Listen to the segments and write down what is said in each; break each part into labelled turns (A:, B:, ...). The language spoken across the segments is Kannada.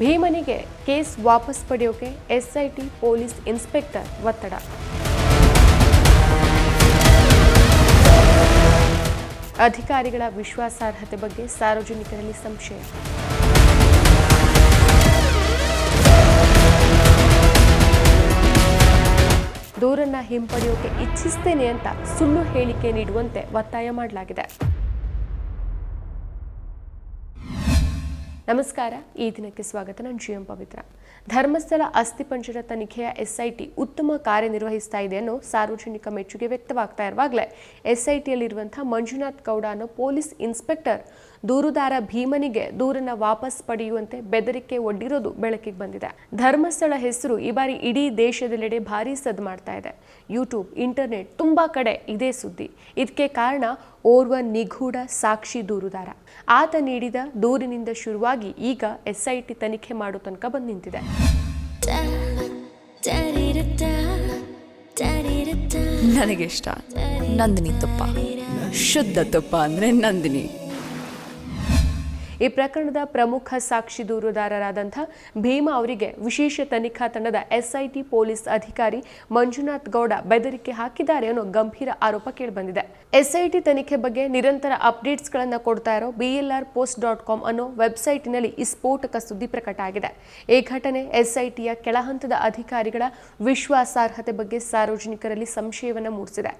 A: ಭೀಮನಿಗೆ ಕೇಸ್ ವಾಪಸ್ ಪಡೆಯೋಕೆ ಎಸ್ಐಟಿ ಪೊಲೀಸ್ ಇನ್ಸ್ಪೆಕ್ಟರ್ ಒತ್ತಡ. ಅಧಿಕಾರಿಗಳ ವಿಶ್ವಾಸಾರ್ಹತೆ ಬಗ್ಗೆ ಸಾರ್ವಜನಿಕರಲ್ಲಿ ಸಂಶಯ. ದೂರನ್ನ ಹಿಂಪಡೆಯೋಕೆ ಇಚ್ಛಿಸ್ತೇನೆ ಅಂತ ಸುಳ್ಳು ಹೇಳಿಕೆ ನೀಡುವಂತೆ ಒತ್ತಾಯ ಮಾಡಲಾಗಿದೆ. ನಮಸ್ಕಾರ, ಈ ದಿನಕ್ಕೆ ಸ್ವಾಗತ. ನಾನು ಜಿ ಎಂ ಪವಿತ್ರ. ಧರ್ಮಸ್ಥಳ ಅಸ್ಥಿಪಂಜರ ತನಿಖೆಯ ಎಸ್ಐಟಿ ಉತ್ತಮ ಕಾರ್ಯನಿರ್ವಹಿಸ್ತಾ ಇದೆ ಅನ್ನೋ ಸಾರ್ವಜನಿಕ ಮೆಚ್ಚುಗೆ ವ್ಯಕ್ತವಾಗ್ತಾ ಇರುವಾಗಲೇ ಎಸ್ಐಟಿಯಲ್ಲಿರುವಂತಹ ಮಂಜುನಾಥ್ ಗೌಡ ಅನ್ನೋ ಪೊಲೀಸ್ ಇನ್ಸ್ಪೆಕ್ಟರ್ ದೂರುದಾರ ಭೀಮನಿಗೆ ದೂರನ್ನ ವಾಪಸ್ ಪಡೆಯುವಂತೆ ಬೆದರಿಕೆ ಒಡ್ಡಿರೋದು ಬೆಳಕಿಗೆ ಬಂದಿದೆ. ಧರ್ಮಸ್ಥಳ ಹೆಸರು ಈ ಬಾರಿ ಇಡೀ ದೇಶದೆಲ್ಲೆಡೆ ಭಾರಿ ಸದ್ದು ಮಾಡ್ತಾ ಇದೆ. ಯೂಟ್ಯೂಬ್ ಇಂಟರ್ನೆಟ್ ತುಂಬಾ ಕಡೆ ಇದೇ ಸುದ್ದಿ. ಇದಕ್ಕೆ ಕಾರಣ ಓರ್ವ ನಿಗೂಢ ಸಾಕ್ಷಿ ದೂರುದಾರ. ಆತ ನೀಡಿದ ದೂರಿನಿಂದ ಶುರುವಾಗಿ ಈಗ ಎಸ್ಐಟಿ ತನಿಖೆ ಮಾಡೋ ತನಕ ಬಂದು ನಿಂತಿದೆ.
B: ನನಗಿಷ್ಟ ನಂದಿನಿ ತುಪ್ಪ. ಶುದ್ಧ ತುಪ್ಪ ಅಂದರೆ ನಂದಿನಿ.
A: ಈ ಪ್ರಕರಣದ ಪ್ರಮುಖ ಸಾಕ್ಷಿ ದೂರುದಾರರಾದಂಥ ಭೀಮಾ ಅವರಿಗೆ ವಿಶೇಷ ತನಿಖಾ ತಂಡದ ಎಸ್ಐಟಿ ಪೊಲೀಸ್ ಅಧಿಕಾರಿ ಮಂಜುನಾಥ್ ಗೌಡ ಬೆದರಿಕೆ ಹಾಕಿದ್ದಾರೆ ಅನ್ನೋ ಗಂಭೀರ ಆರೋಪ ಕೇಳಿಬಂದಿದೆ. ಎಸ್ಐಟಿ ತನಿಖೆ ಬಗ್ಗೆ ನಿರಂತರ ಅಪ್ಡೇಟ್ಸ್ಗಳನ್ನು ಕೊಡ್ತಾ ಇರೋ ಬಿಎಲ್ಆರ್ ಪೋಸ್ಟ್ ಡಾಟ್ ಕಾಮ್ ಅನ್ನೋ ವೆಬ್ಸೈಟ್ನಲ್ಲಿ ಈ ಸ್ಫೋಟಕ ಸುದ್ದಿ ಪ್ರಕಟ ಆಗಿದೆ. ಈ ಘಟನೆ ಎಸ್ಐಟಿಯ ಕೆಳಹಂತದ ಅಧಿಕಾರಿಗಳ ವಿಶ್ವಾಸಾರ್ಹತೆ ಬಗ್ಗೆ ಸಾರ್ವಜನಿಕರಲ್ಲಿ ಸಂಶಯವನ್ನು ಮೂಡಿಸಿದೆ.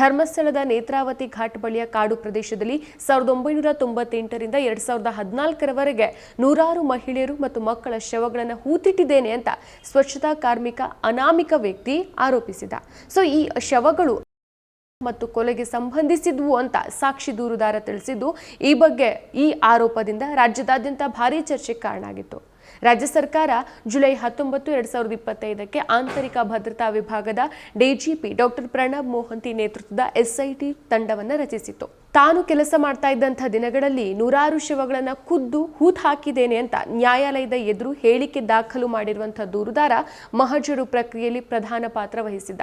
A: ಧರ್ಮಸ್ಥಳದ ನೇತ್ರಾವತಿ ಘಾಟ್ ಬಳಿಯ ಕಾಡು ಪ್ರದೇಶದಲ್ಲಿ ಸಾವಿರದ ಒಂಬೈನೂರ ತೊಂಬತ್ತೆಂಟರಿಂದ ಎರಡ್ ಸಾವಿರದ ಹದಿನಾಲ್ಕರವರೆಗೆ ನೂರಾರು ಮಹಿಳೆಯರು ಮತ್ತು ಮಕ್ಕಳ ಶವಗಳನ್ನು ಹೂತಿಟ್ಟಿದ್ದೇನೆ ಅಂತ ಸ್ವಚ್ಛತಾ ಕಾರ್ಮಿಕ ಅನಾಮಿಕ ವ್ಯಕ್ತಿ ಆರೋಪಿಸಿದ. ಸೊ ಈ ಶವಗಳು ಮತ್ತು ಕೊಲೆಗೆ ಸಂಬಂಧಿಸಿದ್ವು ಅಂತ ಸಾಕ್ಷಿ ದೂರುದಾರ ತಿಳಿಸಿದ್ದು, ಈ ಬಗ್ಗೆ ಈ ಆರೋಪದಿಂದ ರಾಜ್ಯದಾದ್ಯಂತ ಭಾರೀ ಚರ್ಚೆಗೆ ಕಾರಣ ಆಗಿತ್ತು ರಾಜ್ಯ ಸರ್ಕಾರ ಜುಲೈ ಹತ್ತೊಂಬತ್ತು, ಎರಡ್ ಸಾವಿರದ ಇಪ್ಪತ್ತೈದಕ್ಕೆ ಆಂತರಿಕ ಭದ್ರತಾ ವಿಭಾಗದ ಡಿಜಿಪಿ ಡಾಕ್ಟರ್ ಪ್ರಣಬ್ ಮೋಹಂತಿ ನೇತೃತ್ವದ ಎಸ್ಐಟಿ ತಂಡವನ್ನು ರಚಿಸಿತ್ತು. ತಾನು ಕೆಲಸ ಮಾಡ್ತಾ ಇದ್ದಂಥ ದಿನಗಳಲ್ಲಿ ನೂರಾರು ಶವಗಳನ್ನ ಖುದ್ದು ಹೂತ್ ಹಾಕಿದ್ದೇನೆ ಅಂತ ನ್ಯಾಯಾಲಯದ ಎದುರು ಹೇಳಿಕೆ ದಾಖಲು ಮಾಡಿರುವಂಥ ದೂರುದಾರ ಮಹಜರು ಪ್ರಕ್ರಿಯೆಯಲ್ಲಿ ಪ್ರಧಾನ ಪಾತ್ರ ವಹಿಸಿದ್ದ.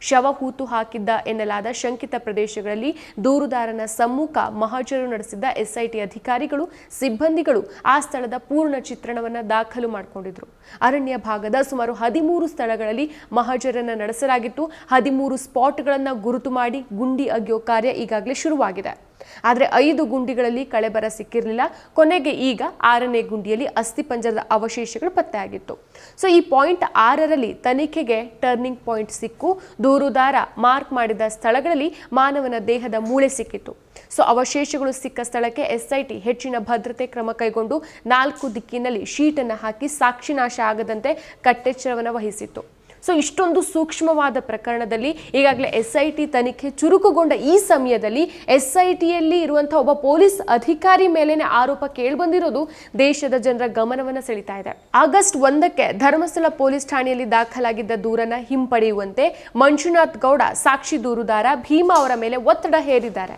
A: ಶವ ಹೂತು ಹಾಕಿದ್ದ ಎನ್ನಲಾದ ಶಂಕಿತ ಪ್ರದೇಶಗಳಲ್ಲಿ ದೂರುದಾರನ ಸಮ್ಮುಖ ಮಹಾಜರು ನಡೆಸಿದ್ದ ಎಸ್ಐಟಿ ಅಧಿಕಾರಿಗಳು, ಸಿಬ್ಬಂದಿಗಳು ಆ ಸ್ಥಳದ ಪೂರ್ಣ ಚಿತ್ರಣವನ್ನು ದಾಖಲು ಮಾಡಿಕೊಂಡಿದ್ರು. ಅರಣ್ಯ ಭಾಗದ ಸುಮಾರು ಹದಿಮೂರು ಸ್ಥಳಗಳಲ್ಲಿ ಮಹಜರನ್ನ ನಡೆಸಲಾಗಿತ್ತು. ಹದಿಮೂರು ಸ್ಪಾಟ್ಗಳನ್ನು ಗುರುತು ಮಾಡಿ ಗುಂಡಿ ಅಗೆಯೋ ಕಾರ್ಯ ಈಗಾಗಲೇ ಶುರುವಾಗಿದೆ. ಆದರೆ ಐದು ಗುಂಡಿಗಳಲ್ಲಿ ಕಳೆಬರ ಸಿಕ್ಕಿರಲಿಲ್ಲ. ಕೊನೆಗೆ ಈಗ ಆರನೇ ಗುಂಡಿಯಲ್ಲಿ ಅಸ್ಥಿಪಂಜರದ ಅವಶೇಷಗಳು ಪತ್ತೆಯಾಗಿತ್ತು. ಸೊ ಈ ಪಾಯಿಂಟ್ ಆರರಲ್ಲಿ ತನಿಖೆಗೆ ಟರ್ನಿಂಗ್ ಪಾಯಿಂಟ್ ಸಿಕ್ಕು. ದೂರುದಾರ ಮಾರ್ಕ್ ಮಾಡಿದ ಸ್ಥಳಗಳಲ್ಲಿ ಮಾನವನ ದೇಹದ ಮೂಳೆ ಸಿಕ್ಕಿತ್ತು. ಸೊ ಅವಶೇಷಗಳು ಸಿಕ್ಕ ಸ್ಥಳಕ್ಕೆ ಎಸ್ಐಟಿ ಹೆಚ್ಚಿನ ಭದ್ರತೆ ಕ್ರಮ ಕೈಗೊಂಡು ನಾಲ್ಕು ದಿಕ್ಕಿನಲ್ಲಿ ಶೀಟನ್ನು ಹಾಕಿ ಸಾಕ್ಷಿನಾಶ ಆಗದಂತೆ ಕಟ್ಟೆಚ್ಚರವನ್ನು ವಹಿಸಿತ್ತು. ಸೊ ಇಷ್ಟೊಂದು ಸೂಕ್ಷ್ಮವಾದ ಪ್ರಕರಣದಲ್ಲಿ ಈಗಾಗಲೇ ಎಸ್ ಐ ಟಿ ತನಿಖೆ ಚುರುಕುಗೊಂಡ ಈ ಸಮಯದಲ್ಲಿ ಎಸ್ ಐ ಟಿಯಲ್ಲಿ ಇರುವಂಥ ಒಬ್ಬ ಪೊಲೀಸ್ ಅಧಿಕಾರಿ ಮೇಲೇನೆ ಆರೋಪ ಕೇಳಿಬಂದಿರೋದು ದೇಶದ ಜನರ ಗಮನವನ್ನು ಸೆಳೀತಾ ಇದೆ. ಆಗಸ್ಟ್ ಒಂದಕ್ಕೆ ಧರ್ಮಸ್ಥಳ ಪೊಲೀಸ್ ಠಾಣೆಯಲ್ಲಿ ದಾಖಲಾಗಿದ್ದ ದೂರನ್ನ ಹಿಂಪಡೆಯುವಂತೆ ಮಂಜುನಾಥ್ ಗೌಡ ಸಾಕ್ಷಿ ದೂರುದಾರ ಭೀಮಾ ಅವರ ಮೇಲೆ ಒತ್ತಡ ಹೇರಿದ್ದಾರೆ.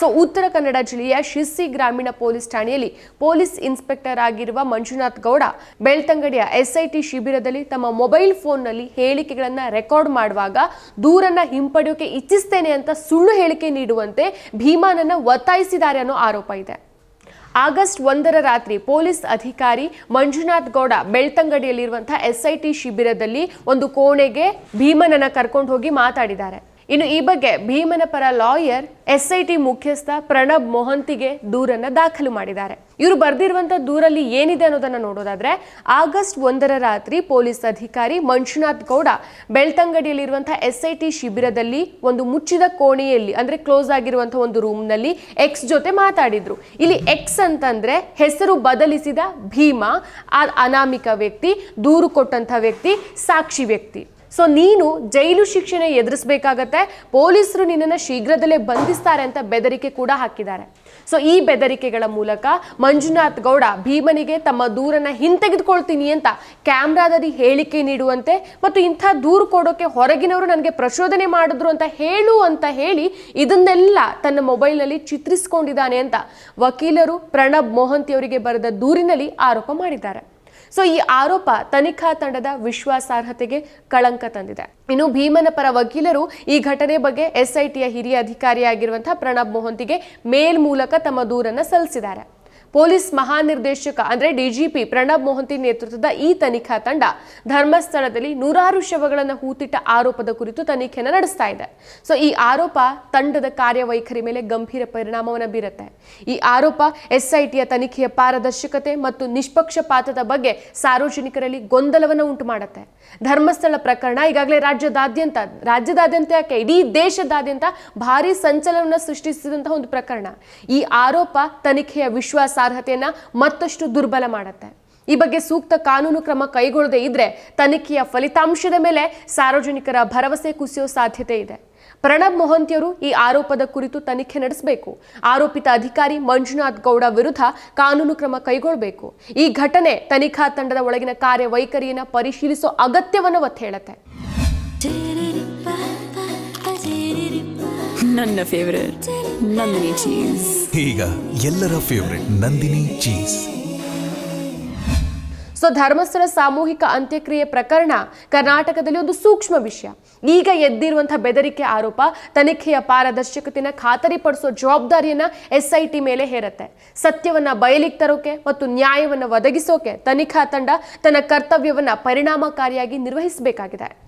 A: ಸೊ ಉತ್ತರ ಕನ್ನಡ ಜಿಲ್ಲೆಯ ಶಿರ್ಸಿ ಗ್ರಾಮೀಣ ಪೊಲೀಸ್ ಠಾಣೆಯಲ್ಲಿ ಪೊಲೀಸ್ ಇನ್ಸ್ಪೆಕ್ಟರ್ ಆಗಿರುವ ಮಂಜುನಾಥ್ ಗೌಡ ಬೆಳ್ತಂಗಡಿಯ ಎಸ್ಐಟಿ ಶಿಬಿರದಲ್ಲಿ ತಮ್ಮ ಮೊಬೈಲ್ ಫೋನ್ನಲ್ಲಿ ಹೇಳಿಕೆಗಳನ್ನು ರೆಕಾರ್ಡ್ ಮಾಡುವಾಗ ದೂರನ್ನ ಹಿಂಪಡೆಯೋಕೆ ಇಚ್ಛಿಸ್ತೇನೆ ಅಂತ ಸುಳ್ಳು ಹೇಳಿಕೆ ನೀಡುವಂತೆ ಭೀಮಾನನ್ನ ಒತ್ತಾಯಿಸಿದ್ದಾರೆ ಅನ್ನೋ ಆರೋಪ ಇದೆ. ಆಗಸ್ಟ್ ಒಂದರ ರಾತ್ರಿ ಪೊಲೀಸ್ ಅಧಿಕಾರಿ ಮಂಜುನಾಥ್ ಗೌಡ ಬೆಳ್ತಂಗಡಿಯಲ್ಲಿರುವಂತಹ ಎಸ್ಐಟಿ ಶಿಬಿರದಲ್ಲಿ ಒಂದು ಕೋಣೆಗೆ ಭೀಮನನ್ನ ಕರ್ಕೊಂಡು ಹೋಗಿ ಮಾತಾಡಿದ್ದಾರೆ. ಇನ್ನು ಈ ಬಗ್ಗೆ ಭೀಮನ ಪರ ಲಾಯರ್, ಎಸ್ಐಟಿ ಮುಖ್ಯಸ್ಥ ಪ್ರಣಬ್ ಮೊಹಂತಿಗೆ ದೂರನ್ನ ದಾಖಲು ಮಾಡಿದ್ದಾರೆ. ಇವರು ಬರೆದಿರುವಂತ ದೂರಲ್ಲಿ ಏನಿದೆ ಅನ್ನೋದನ್ನ ನೋಡೋದಾದ್ರೆ, ಆಗಸ್ಟ್ ಒಂದರ ರಾತ್ರಿ ಪೊಲೀಸ್ ಅಧಿಕಾರಿ ಮಂಜುನಾಥ್ ಗೌಡ ಬೆಳ್ತಂಗಡಿಯಲ್ಲಿರುವಂತಹ ಎಸ್ಐಟಿ ಶಿಬಿರದಲ್ಲಿ ಒಂದು ಮುಚ್ಚಿದ ಕೋಣೆಯಲ್ಲಿ, ಅಂದ್ರೆ ಕ್ಲೋಸ್ ಆಗಿರುವಂತಹ ಒಂದು ರೂಮ್ನಲ್ಲಿ ಎಕ್ಸ್ ಜೊತೆ ಮಾತಾಡಿದ್ರು. ಇಲ್ಲಿ ಎಕ್ಸ್ ಅಂತಂದ್ರೆ ಹೆಸರು ಬದಲಿಸಿದ ಭೀಮಾ, ಆ ಅನಾಮಿಕ ವ್ಯಕ್ತಿ, ದೂರು ಕೊಟ್ಟಂತ ವ್ಯಕ್ತಿ, ಸಾಕ್ಷಿ ವ್ಯಕ್ತಿ. ಸೊ ನೀನು ಜೈಲು ಶಿಕ್ಷೆನ ಎದುರಿಸಬೇಕಾಗತ್ತೆ. ಪೊಲೀಸರು ನಿನ್ನನ್ನು ಶೀಘ್ರದಲ್ಲೇ ಬಂಧಿಸ್ತಾರೆ ಅಂತ ಬೆದರಿಕೆ ಕೂಡ ಹಾಕಿದ್ದಾರೆ. ಸೊ ಈ ಬೆದರಿಕೆಗಳ ಮೂಲಕ ಮಂಜುನಾಥ್ ಗೌಡ ಭೀಮನಿಗೆ ತಮ್ಮ ದೂರನ್ನ ಹಿಂತೆಗೆದುಕೊಳ್ತೀನಿ ಅಂತ ಕ್ಯಾಮ್ರಾದಲ್ಲಿ ಹೇಳಿಕೆ ನೀಡುವಂತೆ ಮತ್ತು ಇಂಥ ದೂರು ಕೊಡೋಕೆ ಹೊರಗಿನವರು ನನಗೆ ಪ್ರಚೋದನೆ ಮಾಡಿದ್ರು ಅಂತ ಹೇಳು ಅಂತ ಹೇಳಿ ಇದನ್ನೆಲ್ಲ ತನ್ನ ಮೊಬೈಲ್ನಲ್ಲಿ ಚಿತ್ರಿಸಿಕೊಂಡಿದ್ದಾನೆ ಅಂತ ವಕೀಲರು ಪ್ರಣಬ್ ಮೋಹಂತಿ ಅವರಿಗೆ ಬರೆದ ದೂರಿನಲ್ಲಿ ಆರೋಪ ಮಾಡಿದ್ದಾರೆ. ಸೊ ಈ ಆರೋಪ ತನಿಖಾ ತಂಡದ ವಿಶ್ವಾಸಾರ್ಹತೆಗೆ ಕಳಂಕ ತಂದಿದೆ. ಇನ್ನು ಭೀಮನ ಪರ ವಕೀಲರು ಈ ಘಟನೆ ಬಗ್ಗೆ ಎಸ್ಐಟಿಯ ಹಿರಿಯ ಅಧಿಕಾರಿಯಾಗಿರುವಂತಹ ಪ್ರಣಬ್ ಮೊಹಂತಿಗೆ ಮೇಲ್ ಮೂಲಕ ತಮ್ಮ ದೂರನ್ನು ಸಲ್ಲಿಸಿದ್ದಾರೆ. ಪೊಲೀಸ್ ಮಹಾನಿರ್ದೇಶಕ ಅಂದ್ರೆ ಡಿಜಿಪಿ ಪ್ರಣಬ್ ಮೊಹಂತಿ ನೇತೃತ್ವದ ಈ ತನಿಖಾ ತಂಡ ಧರ್ಮಸ್ಥಳದಲ್ಲಿ ನೂರಾರು ಶವಗಳನ್ನು ಹೂತಿಟ್ಟ ಆರೋಪದ ಕುರಿತು ತನಿಖೆಯನ್ನು ನಡೆಸ್ತಾ ಇದೆ. ಸೊ ಈ ಆರೋಪ ತಂಡದ ಕಾರ್ಯವೈಖರಿ ಮೇಲೆ ಗಂಭೀರ ಪರಿಣಾಮವನ್ನು ಬೀರುತ್ತೆ. ಈ ಆರೋಪ ಎಸ್ಐಟಿಯ ತನಿಖೆಯ ಪಾರದರ್ಶಕತೆ ಮತ್ತು ನಿಷ್ಪಕ್ಷಪಾತದ ಬಗ್ಗೆ ಸಾರ್ವಜನಿಕರಲ್ಲಿ ಗೊಂದಲವನ್ನು ಉಂಟು ಮಾಡುತ್ತೆ ಧರ್ಮಸ್ಥಳ ಪ್ರಕರಣ ಈಗಾಗಲೇ ರಾಜ್ಯದಾದ್ಯಂತ ರಾಜ್ಯದಾದ್ಯಂತ ಯಾಕೆ, ಇಡೀ ದೇಶದಾದ್ಯಂತ ಭಾರಿ ಸಂಚಲನವನ್ನು ಸೃಷ್ಟಿಸಿದಂತಹ ಒಂದು ಪ್ರಕರಣ. ಈ ಆರೋಪ ತನಿಖೆಯ ವಿಶ್ವಾಸಾರ್ಹತೆಯನ್ನ ಮತ್ತಷ್ಟು ದುರ್ಬಲ ಮಾಡುತ್ತೆ. ಈ ಬಗ್ಗೆ ಸೂಕ್ತ ಕಾನೂನು ಕ್ರಮ ಕೈಗೊಳ್ಳದೇ ಇದ್ರೆ ತನಿಖೆಯ ಫಲಿತಾಂಶದ ಮೇಲೆ ಸಾರ್ವಜನಿಕರ ಭರವಸೆ ಕುಸಿಯೋ ಸಾಧ್ಯತೆ ಇದೆ. ಪ್ರಣಬ್ ಮೊಹಂತಿಯವರು ಈ ಆರೋಪದ ಕುರಿತು ತನಿಖೆ ನಡೆಸಬೇಕು. ಆರೋಪಿತ ಅಧಿಕಾರಿ ಮಂಜುನಾಥ್ ಗೌಡ ವಿರುದ್ಧ ಕಾನೂನು ಕ್ರಮ ಕೈಗೊಳ್ಳಬೇಕು. ಈ ಘಟನೆ ತನಿಖಾ ತಂಡದ ಒಳಗಿನ ಕಾರ್ಯವೈಖರಿಯನ್ನು ಪರಿಶೀಲಿಸೋ ಅಗತ್ಯವನ್ನು ಒತ್ತಿ ಹೇಳುತ್ತೆ.
B: ನನ್ನ ನಂದಿನಿ ಚೀಸ್
C: ಈಗ ಎಲ್ಲರ favourite Nandini cheese
A: so Dharmasthala ಸಾಮೂಹಿಕ ಅಂತ್ಯಕ್ರಿಯೆ ಪ್ರಕರಣ ಕರ್ನಾಟಕದಲ್ಲಿ ಒಂದು ಸೂಕ್ಷ್ಮ ವಿಷಯ. ಈಗ ಎದ್ದಿರುವಂತಹ ಬೆದರಿಕೆ ಆರೋಪ ತನಿಖೆಯ ಪಾರದರ್ಶಕತೆನ ಖಾತರಿಪಡಿಸೋ ಜವಾಬ್ದಾರಿಯನ್ನ ಎಸ್ಐಟಿ ಮೇಲೆ ಹೇರತ್ತೆ. ಸತ್ಯವನ್ನ ಬಯಲಿಗೆ ತರೋಕೆ ಮತ್ತು ನ್ಯಾಯವನ್ನು ಒದಗಿಸೋಕೆ ತನಿಖಾ ತಂಡ ತನ್ನ ಕರ್ತವ್ಯವನ್ನ ಪರಿಣಾಮಕಾರಿಯಾಗಿ ನಿರ್ವಹಿಸಬೇಕಾಗಿದೆ.